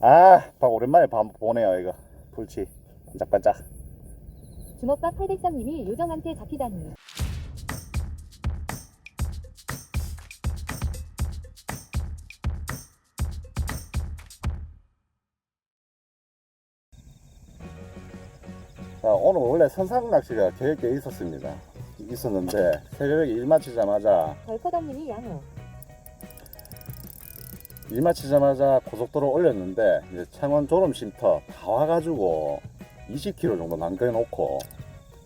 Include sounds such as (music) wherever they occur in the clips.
아, 밥 오랜만에 밥 보네요, 이거. 불치. 반짝반짝. 주먹밥 803님이 요정한테 잡히다니. 자, 오늘 원래 선상 낚시가 계획돼 있었습니다. 있었는데, 새벽에 일 마치자마자, 벌커덕님이 양호. 일 마치자마자 고속도로 올렸는데, 이제 창원 졸음쉼터 다 와가지고, 20km 정도 남겨놓고,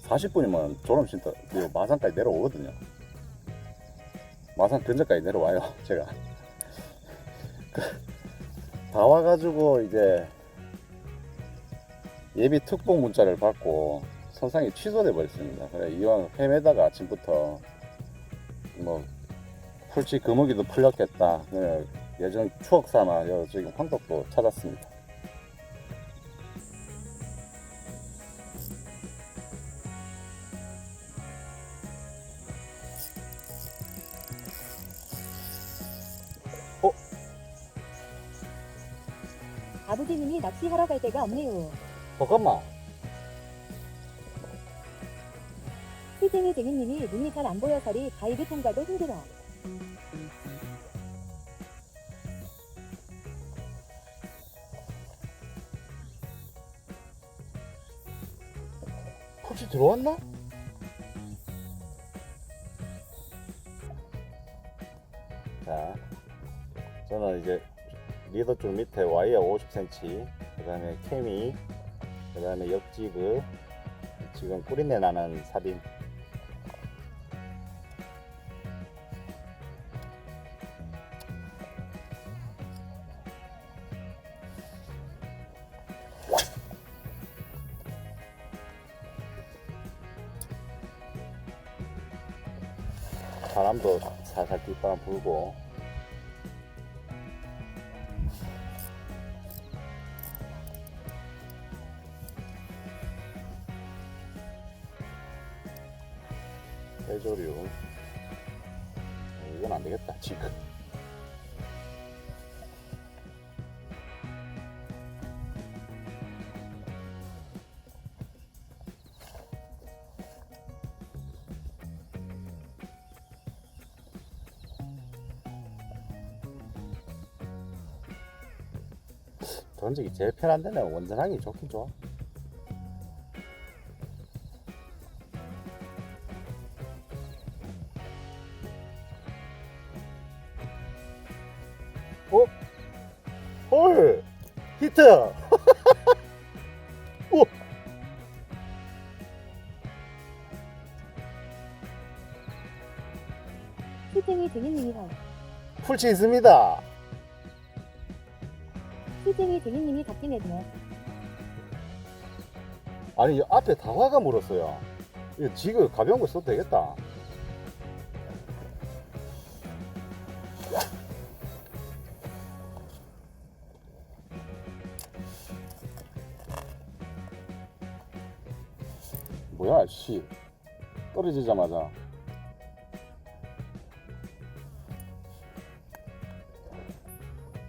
40분이면 졸음쉼터, 마산까지 내려오거든요. 마산 근처까지 내려와요, (laughs) 제가. 그, 다 와가지고, 이제, 예비 특보 문자를 받고 선상이 취소돼 버렸습니다. 그래 이왕 헤매다가 아침부터 뭐 풀치 금어기도 풀렸겠다. 그래, 예전 추억 삼아 여 지금 황덕도 찾았습니다. 아버지님이 낚시하러 갈 데가 없네요. 잠깐만. 희쟁이 쟁이님이 눈이 잘 안 보여서리 가이드 통과도 힘들어. 들어왔나? 자, 저는 이제 리더 줄 밑에 와이어 50cm, 그 다음에 케미, 그 다음에 옆지그, 지금 꿀인내 나는 사딘. 바람도 살살 뒷바람 불고 던지기 제일 편한 데는 원전하기 좋긴 좋아 어? 헐! 히트! (laughs) 오! 희쟁이 쟁이님이랑 풀치 있습니다! 희쟁이 쟁이님이 잡긴 했네. 아니 이 앞에 다화가 물었어요. 이거 지금 가벼운 거 써도 되겠다. 뭐야 씨. 떨어지자마자.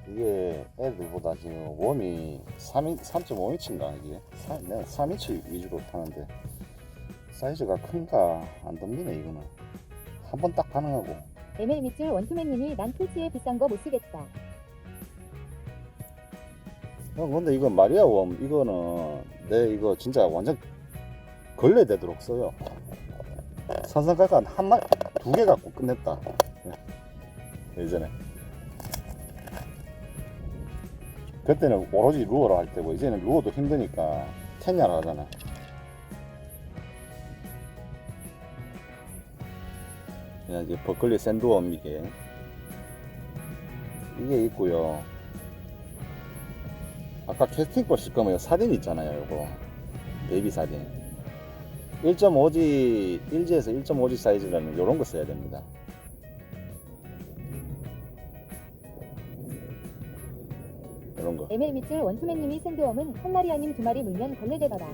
이게 애들보다 지금 웜이 3, 3.5인치인가 이게? 3, 내가 3인치 위주로 타는데 사이즈가 큰가 안 덤비네 이거는. 한 번딱 가능하고. ML 밑줄 원투맨님이 난 풀치에 비싼 거 못 쓰겠다. 어, 근데 이거 마리아 웜 이거는 내 이거 진짜 완전 걸레 되도록 써요. 산산가가 한 마리 두개 갖고 끝냈다. 예전에 그때는 오로지 루어로 할 때고 이제는 루어도 힘드니까 텐야로 하잖아. 그냥 이제 버클리 샌드웜 이게. 이게 있고요. 아까 캐스팅 보실 거면 사딘 있잖아요 요거. 베이비 사딘 1.5G 1G에서 1.5G 사이즈라는 요런 거 써야 됩니다 ML 밑줄 원투맨님이 샌드웜은 한 마리 아님 두 마리 물면 걸레되더라.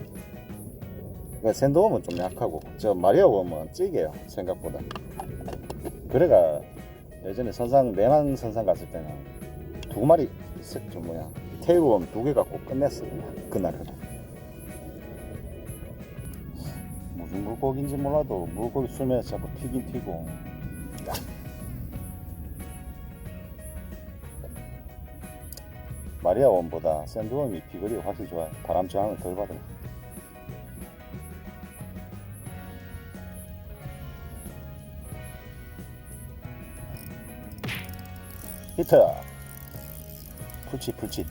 그러니까 샌드웜은 좀 약하고 저 마리아 웜은 찌개요 생각보다. 그래가 예전에 선상 내만 선상 갔을 때는 두 마리 세- 저 뭐야. 테이블 두개 갖고 끝냈어 그냥 그날은 무슨 물고기인지 몰라도 물고기 수면에서 자꾸 튀긴 튀고 마리아 원보다 샌드웜이 비거리가 확실히 좋아요 바람 저항을 덜 받아요. 히트 풀치 풀치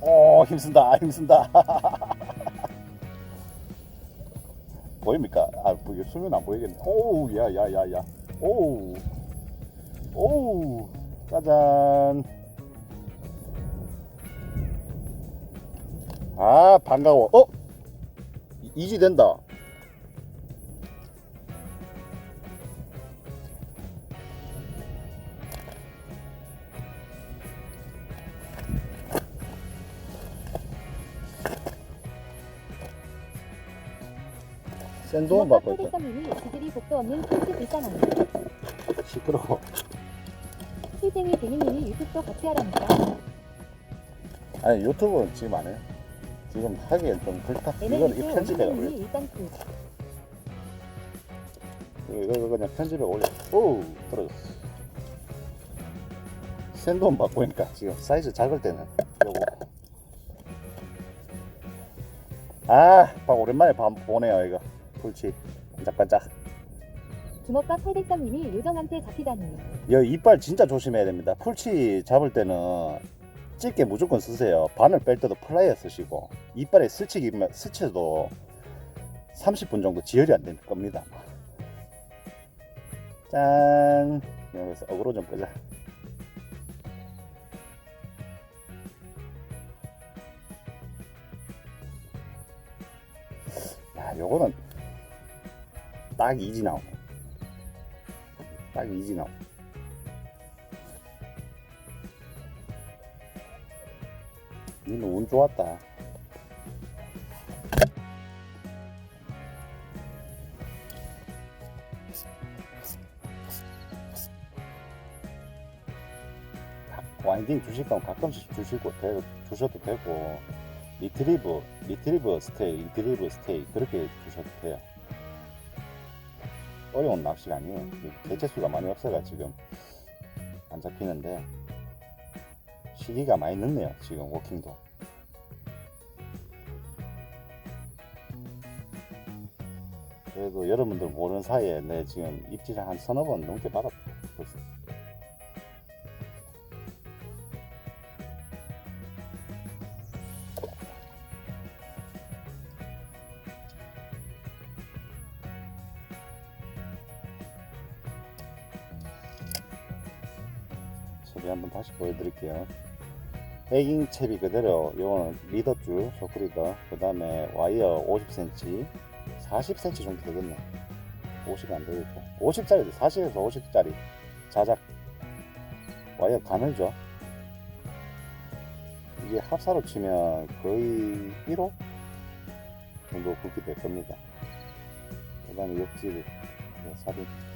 오 힘쓴다 힘쓴다 (laughs) 보입니까? 아 뭐, 수면 안 보이겠네. 오우 야 야 야 야. 오우. 오우. 짜잔. 아 반가워. 어? 이- 이지 된다 주먹밥 받고 있다. 지질이 복도 없는 꿀팁 일상합니다. 시끄러워. 실쟁이 쟁이님이 유튜브도 같이 하랍니다. 아니 유튜브는 지금 안 해요. 지금 하기엔 좀 그렇다. 이건 이 편집해가 올려 그 이거, 이거 그냥 편집에 올려. 오 떨어졌어. 센돈 바꾸니까 지금 사이즈 작을 때는. 요거. 아 밥 오랜만에 밥 보네요 이거 불치 반짝반짝. 주먹밥 팔백성님이 요정한테 잡히다니. 여 이빨 진짜 조심해야 됩니다. 풀치 잡을 때는 집게 무조건 쓰세요. 바늘 뺄 때도 플라이어 쓰시고 이빨에 스치기면 스쳐도 30분 정도 지혈이 안 될 겁니다. 짠. 여기서 어그로 좀 끄자. 야 요거는 딱 이지 나오네 딱 이지 나오네 니는 운 좋았다. 가- 와인딩 주실 거면 가끔씩 주시고 되, 주셔도 되고 리트리브 리트리브 스테이 리트리브 스테이 그렇게 주셔도 돼요 어려운 낚시가 아니에요 개체수가 많이 없어가 지금 안 잡히는데 시기가 많이 늦네요 지금 워킹도 그래도 여러분들 모르는 사이에 내 지금 입질을 한 서너 번 넘게 받았다 벌써. 채비 한번 다시 보여드릴게요. 백잉 채비 그대로 요거는 리더줄 쇼크리더. 그 다음에 와이어 50cm 40cm 정도 되겠네. 50이 안 되겠고. 50짜리 40에서 50짜리 자작 와이어 가늘죠? 이게 합사로 치면 거의 1호 정도 굵기 될 겁니다. 그 다음에 옆집 삽입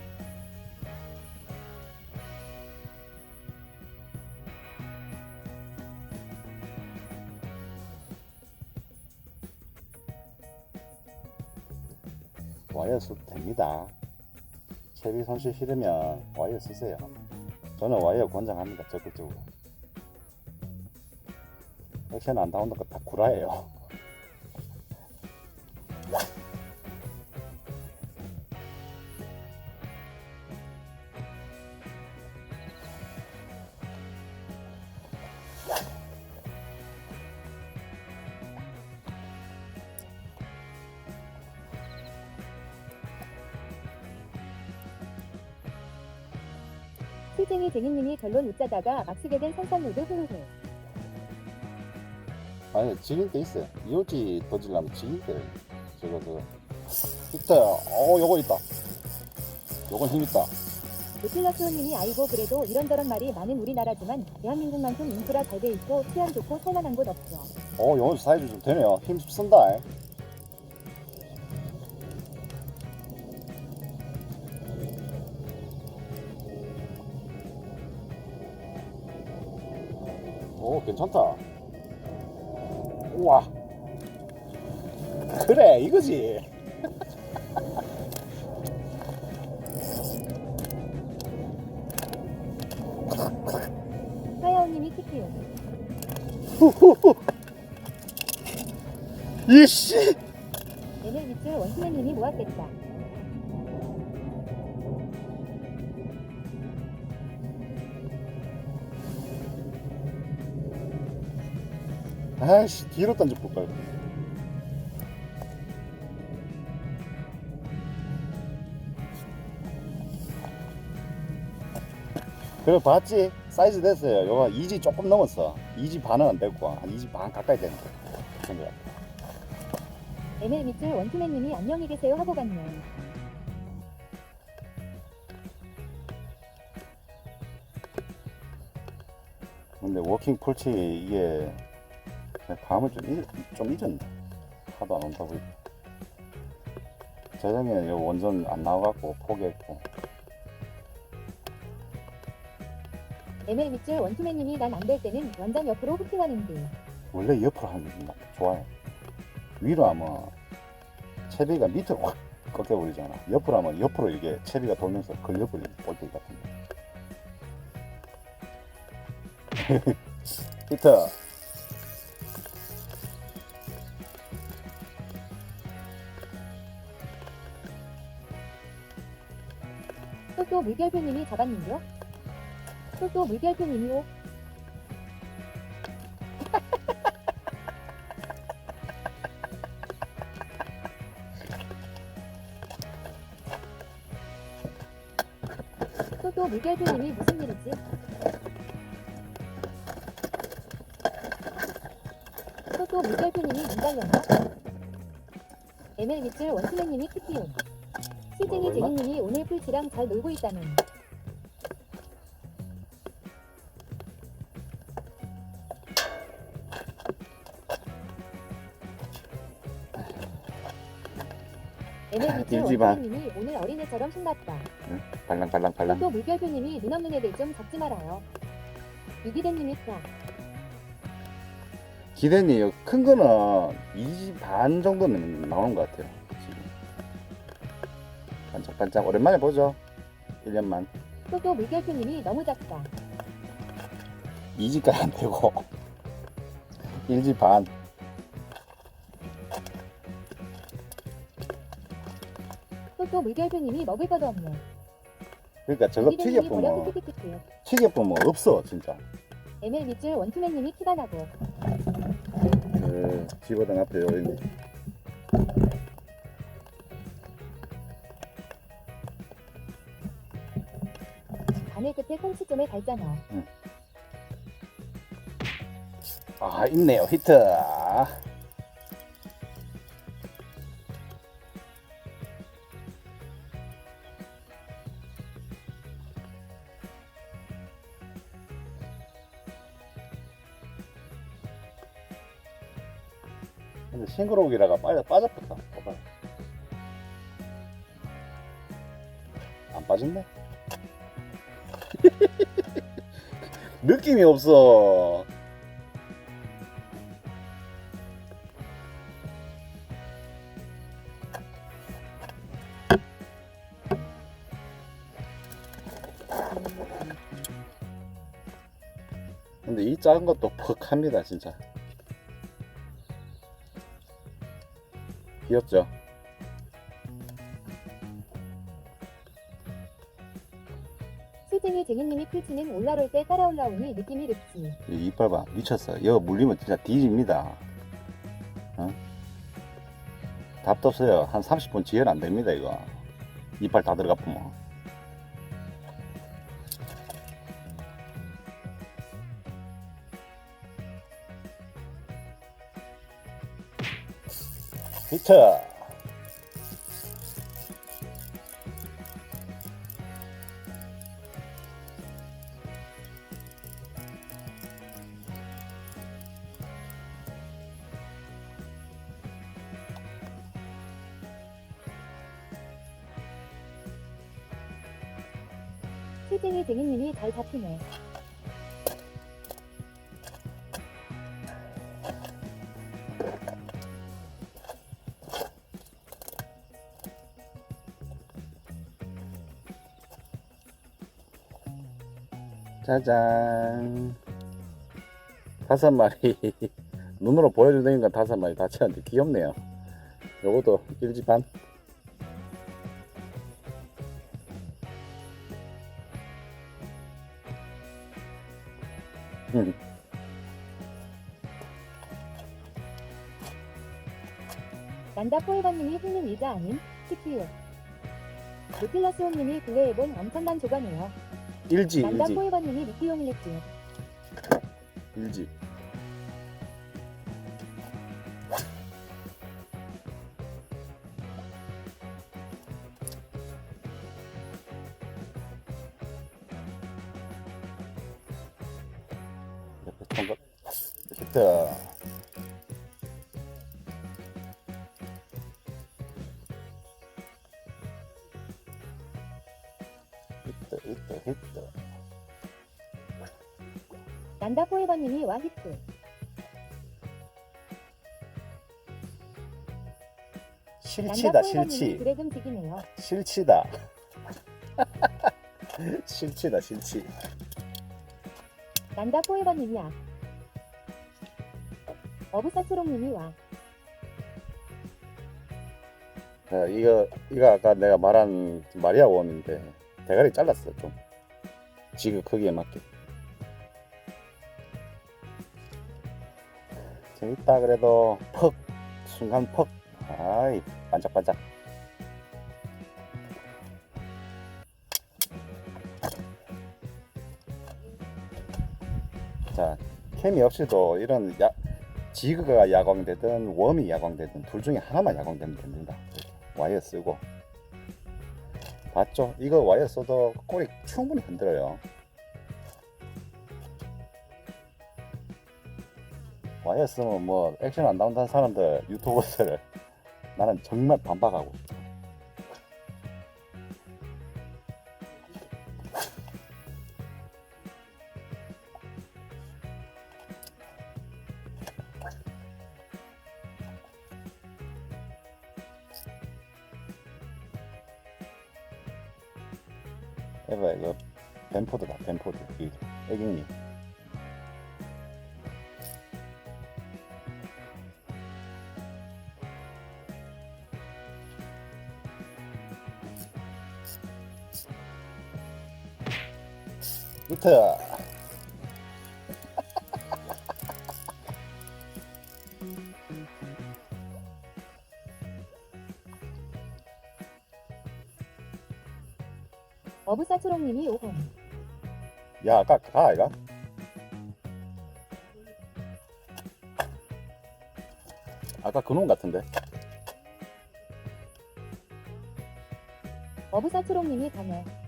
와이어 써도 됩니다. 채비 손실 싫으면 와이어 쓰세요. 저는 와이어 권장합니다. 적극적으로. 액션 안 나온다고 다 구라예요. 실쟁이 쟁이님이 결론 웃자다가 막 쓰게 된 산산모드 흐흐흐. 아니 지길 때 있어요. 이오지 던지려면 지길 때 저거 저 히트 어 요거 있다. 요건 힘 있다. 노틸러스호님이 아이고 그래도 이런저런 말이 많은 우리나라지만 대한민국만큼 인프라 잘 돼 있고 치안 좋고 살만한 곳 없죠. 어, 영어 사이즈 좀 되네요. 힘 쓴다. 괜찮다. 우와. 그래, 이거지. 하야오님이 키키요. (laughs) 이씨. ML 밑줄 원투맨님이 모았겠다. 아이씨, 뒤로 던져 볼까요? 그래 봤지? 사이즈 됐어요. 요거 2지 조금 넘었어. 2지 반은 안 됐고 한 2지 반 가까이 되는 ML 밑줄 원투맨님이 안녕히 계세요 하고 갔네요. 근데 워킹 폴치 이게 감을 좀, 잊, 좀 잊었네. 하도 안 온다고. 저장에 요 원전 안 나와갖고 포기했고. ML 밑줄 원투맨님이 난 안 될 때는 완전 옆으로 후킹하는 데 원래 옆으로 하는 게 좋아요. 위로 하면 채비가 밑으로 확 꺾여버리잖아. 옆으로 하면 옆으로 이게 채비가 돌면서 걸려버리는 볼때 같은데. 히트. 또또 물결표님이 잡았는데요. 또또 물결표님이요. (laughs) 또또 물결표님이 무슨 일이지? 또또 물결표님이 문달렸나? ML 밑줄 원투맨님이 키키온. 얼마? 제니님이 오늘 풀치랑 잘 놀고 있다는. 밑줄 길지만. 원투맨님이 오늘 어린애처럼 신났다. 발랑 발랑 발랑. 또 물결표님이 눈 없는 애들 좀 잡지 말아요. 이기대님이 딱. 기대니 큰 거는 2지 반 정도는 나오는 것 같아요. 반짝반짝 오랜만에 보죠. 1년만. 또또 물결표님이 너무 작다. 2지까지 안 되고 1지 반. 또또 물결표님이 먹을 것도 없네. 그러니까 저거 튀겨보면. 튀겨보면 없어 진짜. ML 밑줄 원투맨님이 티가 나고. 그 집어등 앞에 여기 바늘 끝에 콩치점에 달잖아. 아 있네요 히트. 근데 싱그러우기라가 빠져 빠졌다. 봐봐. 안 빠졌네. 느낌이 없어. 근데 이 작은 것도 퍽합니다 진짜 귀엽죠 실쟁이 쟁이님이 풀치는 올라올 때 따라 올라오니 느낌이 릅지. 이 이빨 봐. 미쳤어. 이거 물리면 진짜 뒤집니다. 어? 답도 없어요. 한 30분 지연 안 됩니다 이거. 이빨 다 보면 히트 짜잔. 다섯 마리. (laughs) 눈으로 건 다섯 마리 다 채웠는데 귀엽네요. 요것도 일지반. 음, 난다 포에버님이 힐링 의자 아님? CPU. 루필러스홈님이 구해해본 엄청난 조과네요. 일지, 일지, 포에버님이 미끼용을 했지. 일지. 옆에 1번님이 와히트 7치다 실치. 드래곤 픽이네요. 실치다. (laughs) 실치다 실치. 난다 포에버님이야 어부사초롱님이 와. 야, 아, 이거 이거 아까 내가 말한 마리아 원인데. 대가리 잘랐어 좀. 지금 크기에 맞게. 재밌다 그래도 퍽 순간 퍽. 아이 반짝반짝. 자 캠이 없이도 이런 야, 지그가 야광되든 웜이 야광되든 둘 중에 하나만 야광되면 됩니다. 와이어 쓰고. 봤죠? 이거 와이어 써도 꼬리 충분히 흔들어요 와이어 쓰면 뭐 액션 안 나온다는 사람들 유튜버들 (laughs) 나는 정말 반박하고 있어. (laughs) 해봐 이거 벤포드다 벤포드 이 애기님 루트 (laughs) 어부사초롱님이 오홈. 야 아까 가 아이가? 아까 그놈 같은데 어부사초롱님이 가네.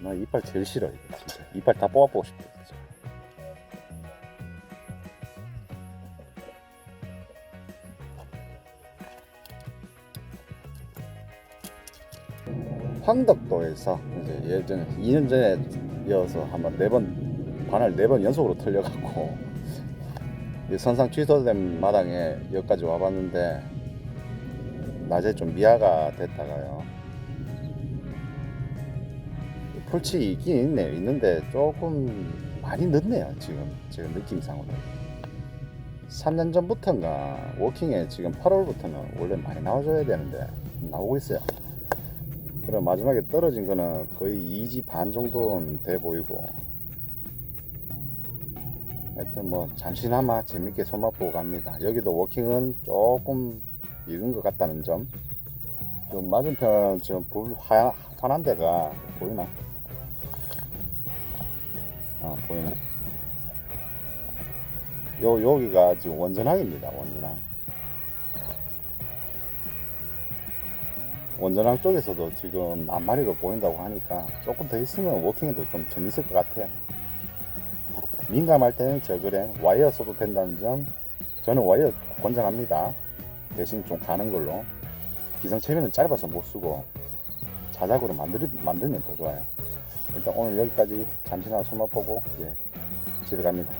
나 이빨 제일 싫어 이거 진짜 이빨 다 뽑아보고 싶어 진짜. 황덕도에서 이제 예전에 2년 전에 이어서 한번 네번 반을 네 번 연속으로 털려갖고 이 선상 취소된 마당에 여기까지 와봤는데 낮에 좀 미아가 됐다가요 풀치 있긴 있네요. 있는데 조금 많이 늦네요. 지금 지금 느낌상으로. 3년 전부터인가 워킹에 지금 8월부터는 원래 많이 나와줘야 되는데 나오고 있어요. 그럼 마지막에 떨어진 거는 거의 2지 반 정도는 돼 보이고 하여튼 뭐 잠시나마 재밌게 손맛보고 갑니다. 여기도 워킹은 조금 이른 것 같다는 점. 그 맞은편 지금 불 화, 환한 데가 보이나? 아 보이네. 요 여기가 지금 원전항입니다 원전항. 원전항 쪽에서도 지금 낱마리로 보인다고 하니까 조금 더 있으면 워킹에도 좀 재밌을 것 같아요. 민감할 때는 저그래 와이어 써도 된다는 점 저는 와이어 권장합니다. 대신 좀 가는 걸로. 기성체면은 짧아서 못 쓰고 자작으로 만들, 만들면 더 좋아요. 일단 오늘 여기까지 잠시나마 손맛 보고 이제 집에 갑니다.